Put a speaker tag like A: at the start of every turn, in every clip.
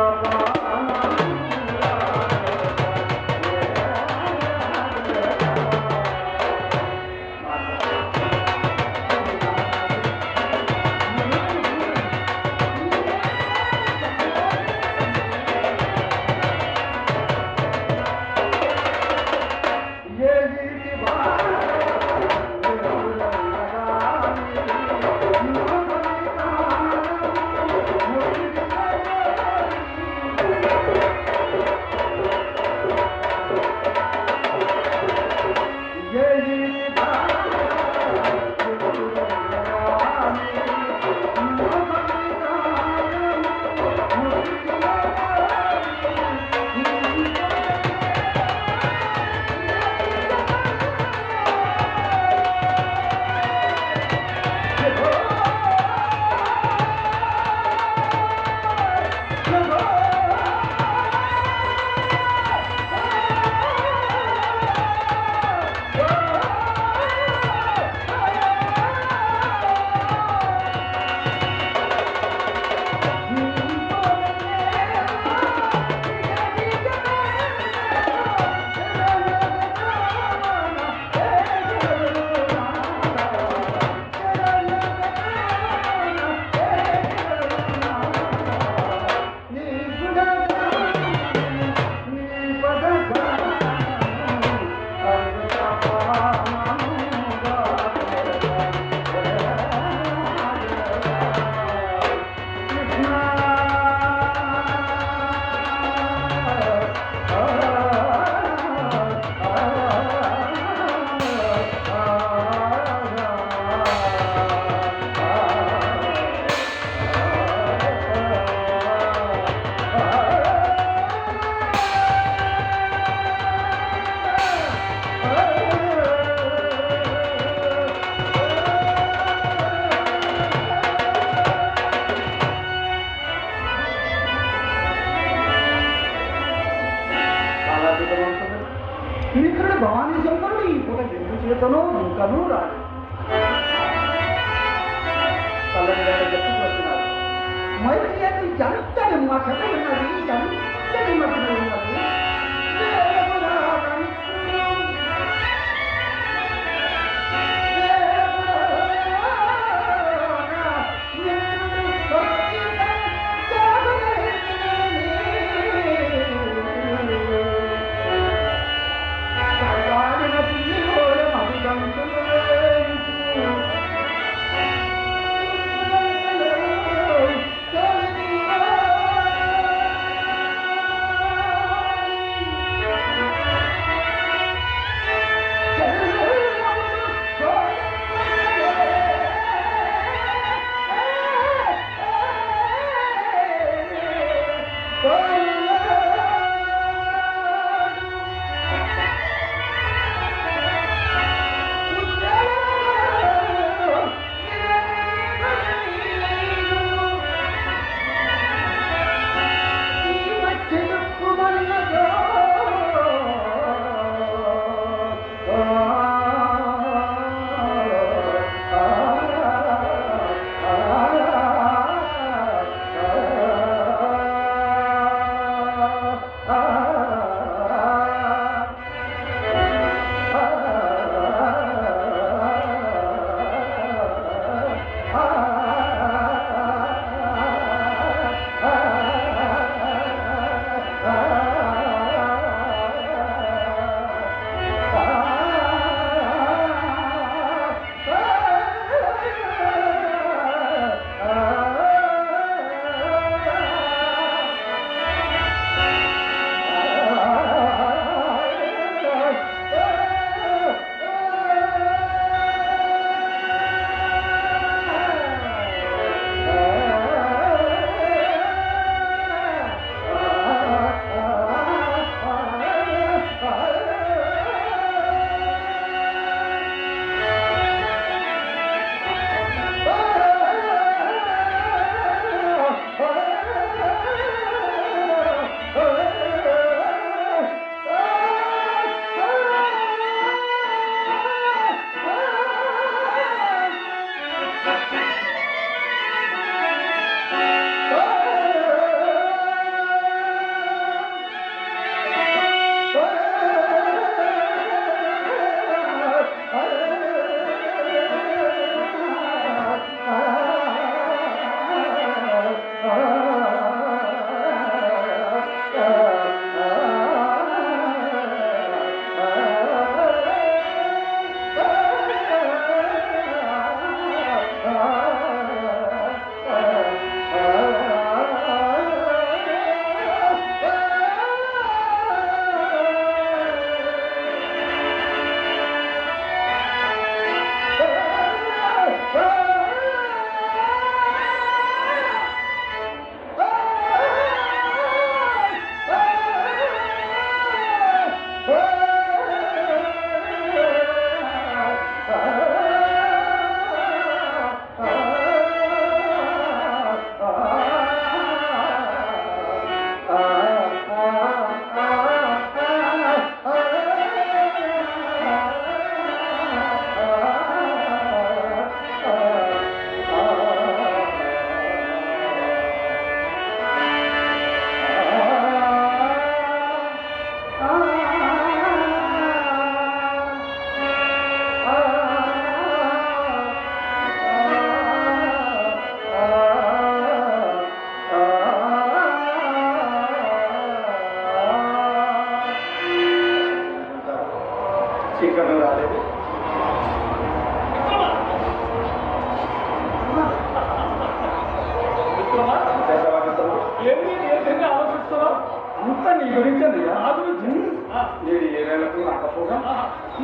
A: Thank you. Yeah. మిత్రుడు భవానీ శంకరుడు ఈ పూట ఎందు చేతనో ఇంకనూ రాడు చెప్పుకొస్తున్నారు మరి అది ఎంతటి మఠన ఉన్నది ఎంతటి మఠన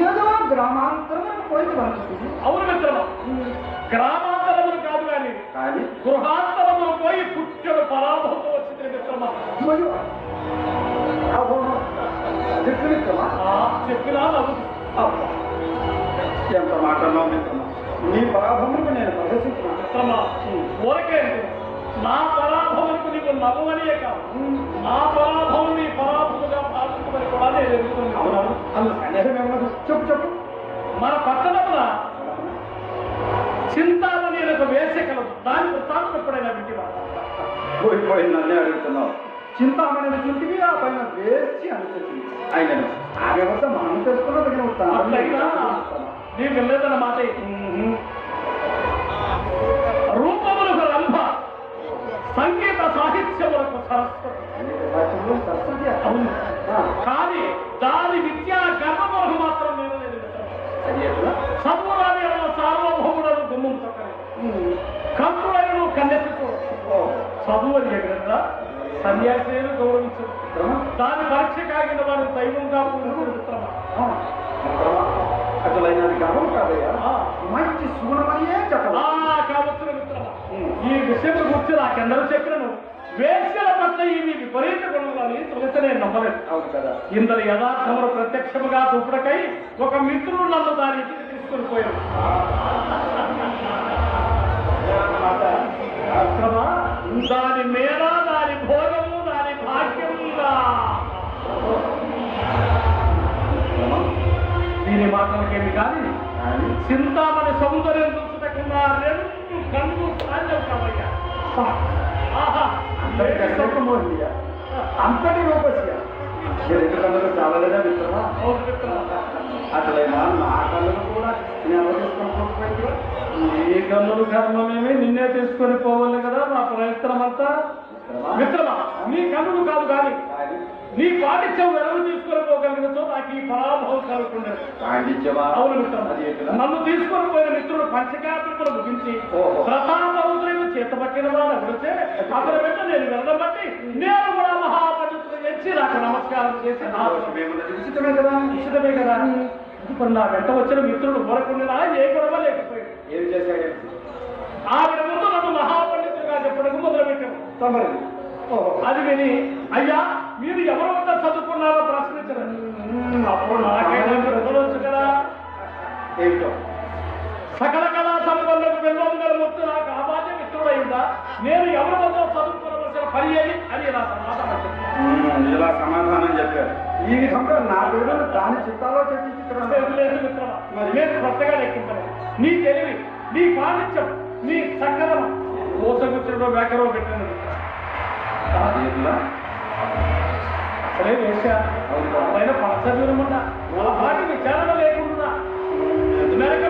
A: ఏదో గ్రామాంతరం పోయి పడుతుంది
B: అవును మిత్రమా? గ్రామాంతరములు కాదు కానీ
A: కానీ?
B: గృహాంతరములు పోయి పుట్టెడు పరాభవంతో వచ్చింది మిత్రమా?
A: దిక్కునిక్కమా
B: ఆ, చెప్పినా
A: ఎంత మాటల్లో మిత్రమా? నీ పరాభములకు నేను ప్రదర్శించిన
B: మిత్రమా ఊరకే నా పరాభవములకు నీకు నవ్వమనియే కాదు. నా పరాభవం నీ పరాభముగా భావించమని కూడా నేను ఎదుగుతున్నాను
A: అవునవును అందులో సందేహం ఏమన్నది చెప్పు చెప్పు.
B: మన పట్టణంలో చింతామణి అనే ఒక వేసే కలదు దాని వృత్తాంతం ఎప్పుడైనా వింటివా
A: పోయిపోయి నన్నే అడుగుతున్నావు. చింతామణి చుంటివి ఆ పైన వేసి అనిపించింది ఆయన ఆ వ్యవస్థ మనం తెలుసుకున్నది
B: అట్లయినా నీకు వెళ్ళేదన్న మాట. రూపములకు రంభ సంగీత సాహిత్యములకు సరస్వతి.
A: సరస్వతి.
B: అవును. కానీ దాని విద్యా మాత్రం నేను లేదు.
A: అది ఎట్లా?
B: చదువురాని ఎడల సార్వభౌములను గుమ్మం తొక్కలేదు కంతులను కన్నెత్తుకో చదువు అని ఎక్కడ సన్యాసేను గౌరవించు దాని పరీక్ష కాగిన వారు దైవంగా
A: అసలైనది గర్వం కాదయ్యా. మంచి సుగుణమయ్యే చెప్పాలి
B: ఆ కావచ్చున మిత్రమా ఈ విషయం గురించి నాకెందరూ చెప్పినను. వేశ్యల పట్ల ఇవి విపరీత గుణాలని తొలిత నేను నమ్మలేదు.
A: అవును కదా.
B: ఇందరి యథార్థములు ప్రత్యక్షముగా చూపుడకై ఒక మిత్రుడు నన్ను దాని తీసుకొని పోయాడు. దాని మేర దాని భోగము దాని భాగ్యముగా దీని మాటలకేమి కానీ చింతామణి సౌందర్యం చూసుటకున్నా రెండు కన్ను సాధ్యం కావయ్యా ఆహా!
A: అంతటి కష్టమోహియ అంతటి రూపస్య. రెండు కళ్ళకు చాలా లేదా మిత్రమా. అసలైనా నా కళ్ళను కూడా నేను తీసుకొని
B: ఈ కన్నులు కర్మమేమి నిన్నే తీసుకొని పోవాలి కదా నా ప్రయత్నం అంతా మిత్రమా? నీ కన్నులు కాదు కానీ నీ పాటిత్యం వెలవు తీసుకొని పోగలిగినతో నాకు ఈ పరాభవం కలుగుతుండేది.
A: పాండిత్యమా
B: అవును
A: ఎట్లా?
B: నన్ను తీసుకొని పోయిన మిత్రుడు పంచకాపికలు ముగించి
A: ఓహో.
B: ప్రతాపరుద్రుడు చేతపట్టిన వాడు అడిగితే అతని వెంట నేను వెళ్ళడం బట్టి నేను కూడా మహాపండితుడు ఎంచి నాకు నమస్కారం చేసి
A: ఉచితమే కదా?
B: నిశ్చితమే కదా? ఇప్పుడు నా వెంట వచ్చిన మిత్రుడు ఊరకుండా ఏ గొడవ లేకపోయాడు
A: ఏం చేశాడు?
B: ఆవిడ ముందు నన్ను మహాపండితుడిగా చెప్పడం మొదలుపెట్టాము
A: తమరి ఓహో
B: అది విని అయ్యా మీరు ఎవరి వద్ద చదువుకున్నారో ప్రశ్నించరు అప్పుడు నాకైనా ప్రజలొచ్చు కదా.
A: ఏమిటో
B: సకల కళా సంబంధకు వెళ్ళొందరు మొత్తం నాకు అబాధ్య మిత్రుడైందా? నేను ఎవరి వద్ద చదువుకోవలసిన పని ఏది? అని నా సమాధానం
A: ఇలా సమాధానం చెప్పారు ఈ విధంగా నా పేరు దాని చిత్తాలో.
B: నేను కొత్తగా లెక్కించను నీ తెలివి నీ పాండిత్యం నీ చక్కదనం మోసగుచ్చుడు వ్యాకరో పెట్టినది
A: అది ఎట్లా?
B: అసలే వేశా పైన ఆ వాటి విచారణ లేకుండా.
A: ఉమ్,
B: మెరక